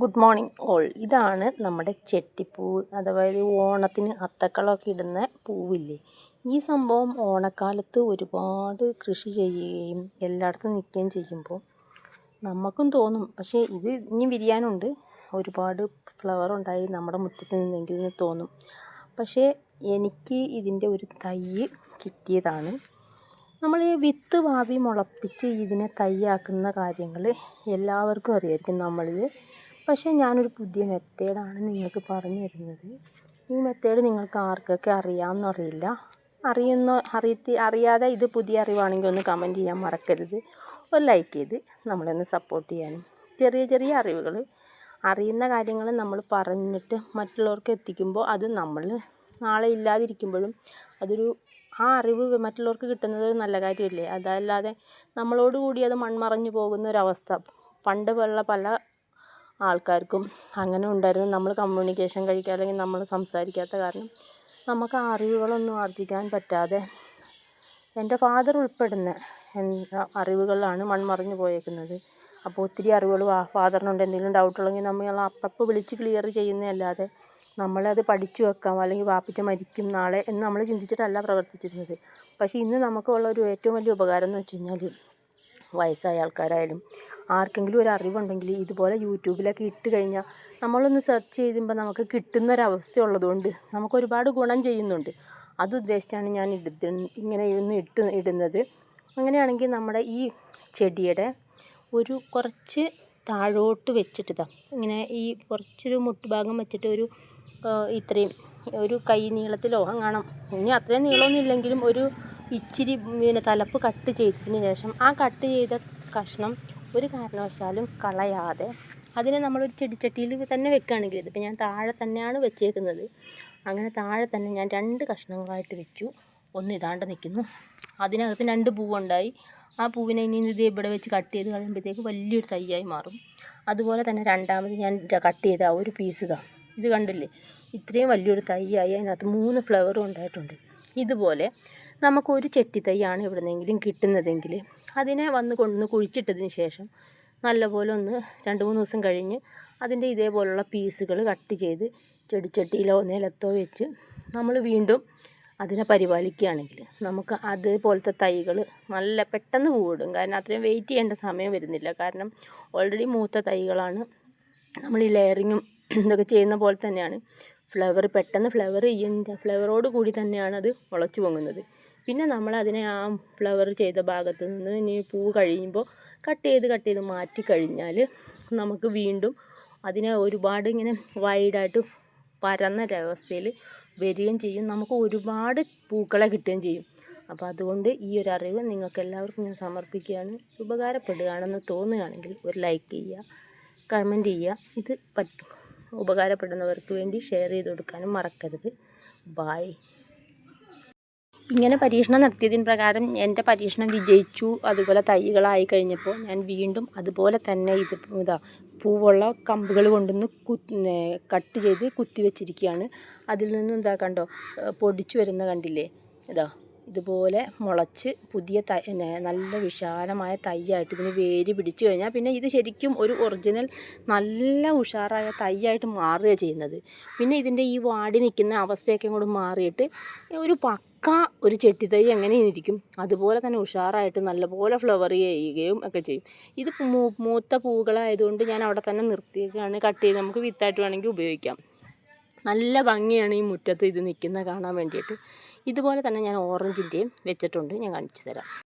Good morning all ഇതാണ് നമ്മുടെ ചെട്ടിപ്പൂവ് അതായത് ഓണത്തിന് അത്തക്കളമൊക്കെ ഇടുന്ന പൂവില്ലേ? ഈ സംഭവം ഓണക്കാലത്ത് ഒരുപാട് കൃഷി ചെയ്യുകയും എല്ലായിടത്തും നിൽക്കുകയും ചെയ്യുമ്പോൾ നമുക്കും തോന്നും. പക്ഷേ ഇത് ഇനി വിരിയാനുണ്ട്. ഒരുപാട് ഫ്ലവർ ഉണ്ടായി നമ്മുടെ മുറ്റത്ത് നിന്നെങ്കിൽ തോന്നും. പക്ഷേ എനിക്ക് ഇതിന്റെ ഒരു തൈ കിട്ടിയതാണ്. നമ്മൾ ഈ വിത്ത് വാവി മുളപ്പിച്ച് ഇതിനെ തൈയാക്കുന്ന കാര്യങ്ങൾ എല്ലാവർക്കും അറിയായിരിക്കും നമ്മളിൽ. പക്ഷേ ഞാനൊരു പുതിയ മെത്തേഡാണ് നിങ്ങൾക്ക് പറഞ്ഞു തരുന്നത്. ഈ മെത്തേഡ് നിങ്ങൾക്ക് ആർക്കൊക്കെ അറിയാമെന്നറിയില്ല അറിയുന്ന അറിയത്തി അറിയാതെ ഇത് പുതിയ അറിവാണെങ്കിൽ ഒന്ന് കമന്റ് ചെയ്യാൻ മറക്കരുത്. ഒരു ലൈക്ക് ചെയ്ത് നമ്മളൊന്ന് സപ്പോർട്ട് ചെയ്യാനും. ചെറിയ ചെറിയ അറിവുകൾ അറിയുന്ന കാര്യങ്ങൾ നമ്മൾ പറഞ്ഞിട്ട് മറ്റുള്ളവർക്ക് എത്തിക്കുമ്പോൾ അത് നമ്മൾ നാളെ ഇല്ലാതിരിക്കുമ്പോഴും അതൊരു ആ അറിവ് മറ്റുള്ളവർക്ക് കിട്ടുന്നത് ഒരു നല്ല കാര്യമല്ലേ? അതല്ലാതെ നമ്മളോട് കൂടി അത് മൺമറഞ്ഞു പോകുന്ന ഒരവസ്ഥ. പണ്ട് പോലുള്ള പല ആൾക്കാർക്കും അങ്ങനെ ഉണ്ടായിരുന്നു. നമ്മൾ കമ്മ്യൂണിക്കേഷൻ കഴിക്കുക അല്ലെങ്കിൽ നമ്മൾ സംസാരിക്കാത്ത കാരണം നമുക്ക് ആ അറിവുകളൊന്നും ആർജിക്കാൻ പറ്റാതെ എന്റെ ഫാദർ ഉൾപ്പെടുന്ന അറിവുകളിലാണ് മൺമറഞ്ഞു പോയേക്കുന്നത്. അപ്പോൾ ഒത്തിരി അറിവുകൾ ഫാദറിനുണ്ട് എന്തെങ്കിലും ഡൗട്ട് ഉള്ളെങ്കിൽ നമ്മൾ അപ്പപ്പോൾ വിളിച്ച് ക്ലിയർ ചെയ്യുന്നതല്ലാതെ നമ്മളത് പഠിച്ചു വെക്കാം അല്ലെങ്കിൽ വാപ്പിച്ച മരിക്കും നാളെ എന്ന് നമ്മൾ ചിന്തിച്ചിട്ടല്ല പ്രവർത്തിച്ചിരുന്നത്. പക്ഷേ ഇന്ന് നമുക്കുള്ള ഒരു ഏറ്റവും വലിയ ഉപകാരം എന്ന് വെച്ച് കഴിഞ്ഞാൽ വയസ്സായ ആൾക്കാരായാലും ആർക്കെങ്കിലും ഒരു അറിവുണ്ടെങ്കിൽ ഇതുപോലെ യൂട്യൂബിലൊക്കെ ഇട്ട് കഴിഞ്ഞാൽ നമ്മളൊന്ന് സെർച്ച് ചെയ്യുമ്പോൾ നമുക്ക് കിട്ടുന്ന ഒരവസ്ഥ ഉള്ളതുകൊണ്ട് നമുക്ക് ഒരുപാട് ഗുണം ചെയ്യുന്നുണ്ട്. അത് ഉദ്ദേശിച്ചാണ് ഞാൻ ഇട ഇങ്ങനെ ഒന്ന് ഇട്ട് ഇടുന്നത്. അങ്ങനെയാണെങ്കിൽ നമ്മുടെ ഈ ചെടിയുടെ ഒരു കുറച്ച് താഴോട്ട് വെച്ചിട്ട് ഇങ്ങനെ ഈ കുറച്ചൊരു മുട്ടുഭാഗം വെച്ചിട്ട് ഒരു ഇത്രയും ഒരു കൈ നീളത്തിലോ അങ്ങാണം ഇനി അത്രയും നീളമൊന്നും ഇല്ലെങ്കിലും ഒരു ഇച്ചിരി പിന്നെ തലപ്പ് കട്ട് ചെയ്തതിന് ശേഷം ആ കട്ട് ചെയ്ത കഷ്ണം ഒരു കാരണവശാലും കളയാതെ അതിനെ നമ്മളൊരു ചെടിച്ചട്ടിയിൽ തന്നെ വെക്കുകയാണെങ്കിൽ ഇതിപ്പോൾ ഞാൻ താഴെ തന്നെയാണ് വെച്ചേക്കുന്നത്. അങ്ങനെ താഴെ തന്നെ ഞാൻ രണ്ട് കഷ്ണങ്ങളായിട്ട് വെച്ചു. ഒന്ന് ഇതാണ്ട് നിൽക്കുന്നു. അതിനകത്ത് രണ്ട് പൂവുണ്ടായി. ആ പൂവിനെ ഇനി ഇത് ഇവിടെ വെച്ച് കട്ട് ചെയ്ത് കഴിയുമ്പോഴത്തേക്ക് വലിയൊരു തൈയായി മാറും. അതുപോലെ തന്നെ രണ്ടാമത് ഞാൻ കട്ട് ചെയ്ത ഒരു പീസ് ഇതാ. ഇത് കണ്ടില്ലേ? ഇത്രയും വലിയൊരു തൈയായി അതിനകത്ത് മൂന്ന് ഫ്ലവറും ഉണ്ടായിട്ടുണ്ട്. ഇതുപോലെ നമുക്കൊരു ചെട്ടി തൈയാണ് എവിടുന്നെങ്കിലും കിട്ടുന്നതെങ്കിൽ. അതിനെ വന്ന് കൊണ്ടുവന്ന് കുഴിച്ചിട്ടതിന് ശേഷം നല്ലപോലെ ഒന്ന് രണ്ട് മൂന്ന് ദിവസം കഴിഞ്ഞ് അതിന്റെ ഇതേപോലുള്ള പീസുകൾ കട്ട് ചെയ്ത് ചെടിച്ചട്ടിയിലോ നിലത്തോ വെച്ച് നമ്മൾ വീണ്ടും അതിനെ പരിപാലിക്കുകയാണെങ്കിൽ നമുക്ക് അതേപോലത്തെ തൈകൾ നല്ല പെട്ടെന്ന് പൂവിടും. കാരണം അത്രയും വെയിറ്റ് ചെയ്യേണ്ട സമയം വരുന്നില്ല. കാരണം ഓൾറെഡി മൂത്ത തൈകളാണ്. നമ്മൾ ഈ ലെയറിങ്ങും ഇതൊക്കെ ചെയ്യുന്ന പോലെ തന്നെയാണ്. ഫ്ലവർ പെട്ടെന്ന് ഫ്ലവർ ചെയ്യുന്ന ഫ്ലവറോട് കൂടി തന്നെയാണ് അത് മുളച്ചു പൊങ്ങുന്നത്. പിന്നെ നമ്മൾ അതിനെ ആ ഫ്ലവർ ചെയ്ത ഭാഗത്ത് നിന്ന് ഇനി പൂ കഴിയുമ്പോൾ കട്ട് ചെയ്ത് കട്ട് ചെയ്ത് മാറ്റി കഴിഞ്ഞാൽ നമുക്ക് വീണ്ടും അതിനെ ഒരുപാട് ഇങ്ങനെ വൈഡായിട്ട് പരന്ന ഒരവസ്ഥയിൽ വരികയും ചെയ്യും. നമുക്ക് ഒരുപാട് പൂക്കളെ കിട്ടുകയും ചെയ്യും. അപ്പോൾ അതുകൊണ്ട് ഈ ഒരു അറിവ് നിങ്ങൾക്ക് എല്ലാവർക്കും ഞാൻ സമർപ്പിക്കുകയാണ്. ഉപകാരപ്പെടുകയാണെന്ന് തോന്നുകയാണെങ്കിൽ ഒരു ലൈക്ക് ചെയ്യുക കമന്റ് ചെയ്യുക. ഇത് പറ്റും. ഉപകാരപ്പെടുന്നവർക്ക് വേണ്ടി ഷെയർ ചെയ്ത് കൊടുക്കാനും മറക്കരുത്. ബായ് ഇങ്ങനെ പരീക്ഷണം നടത്തിയതിന് പ്രകാരം എന്റെ പരീക്ഷണം വിജയിച്ചു. അതുപോലെ തൈകളായി കഴിഞ്ഞപ്പോൾ ഞാൻ വീണ്ടും അതുപോലെ തന്നെ ഇത് ഇതാ പൂവുള്ള കമ്പുകൾ കൊണ്ടുവന്ന് കു കട്ട് ചെയ്ത് കുത്തി വെച്ചിരിക്കുകയാണ്. അതിൽ നിന്നും എന്താ കണ്ടോ പൊടിച്ചു വരുന്ന കണ്ടില്ലേ? ഇതാ. ഇതുപോലെ മുളച്ച് പുതിയ തൈ നല്ല വിശാലമായ തൈയായിട്ട് ഇതിന് വേര് പിടിച്ചു കഴിഞ്ഞാൽ പിന്നെ ഇത് ശരിക്കും ഒരു ഒറിജിനൽ നല്ല ഉഷാറായ തൈയായിട്ട് മാറുകയാണ് ചെയ്യുന്നത്. പിന്നെ ഇതിന്റെ ഈ വാടി നിൽക്കുന്ന അവസ്ഥയൊക്കെ കൂടെ മാറിയിട്ട് ഒരു പക്ക ഒരു ചെട്ടിത്തൈ എങ്ങനെ ഇരിക്കും? അതുപോലെ തന്നെ ഉഷാറായിട്ട് നല്ലപോലെ ഫ്ലവർ ചെയ്യുകയും ഒക്കെ ചെയ്യും. ഇത് മൂത്ത പൂക്കളായതുകൊണ്ട് ഞാൻ അവിടെ തന്നെ നിർത്തിയേക്കാണ്. കട്ട് ചെയ്ത് നമുക്ക് വിത്തായിട്ട് വേണമെങ്കിൽ ഉപയോഗിക്കാം. നല്ല ഭംഗിയാണ് ഈ മുറ്റത്ത് ഇത് നിൽക്കുന്നത് കാണാൻ വേണ്ടിയിട്ട്. ഇതുപോലെ തന്നെ ഞാൻ ഓറഞ്ചിന്റെയും വെച്ചിട്ടുണ്ട്. ഞാൻ കാണിച്ചു തരാം.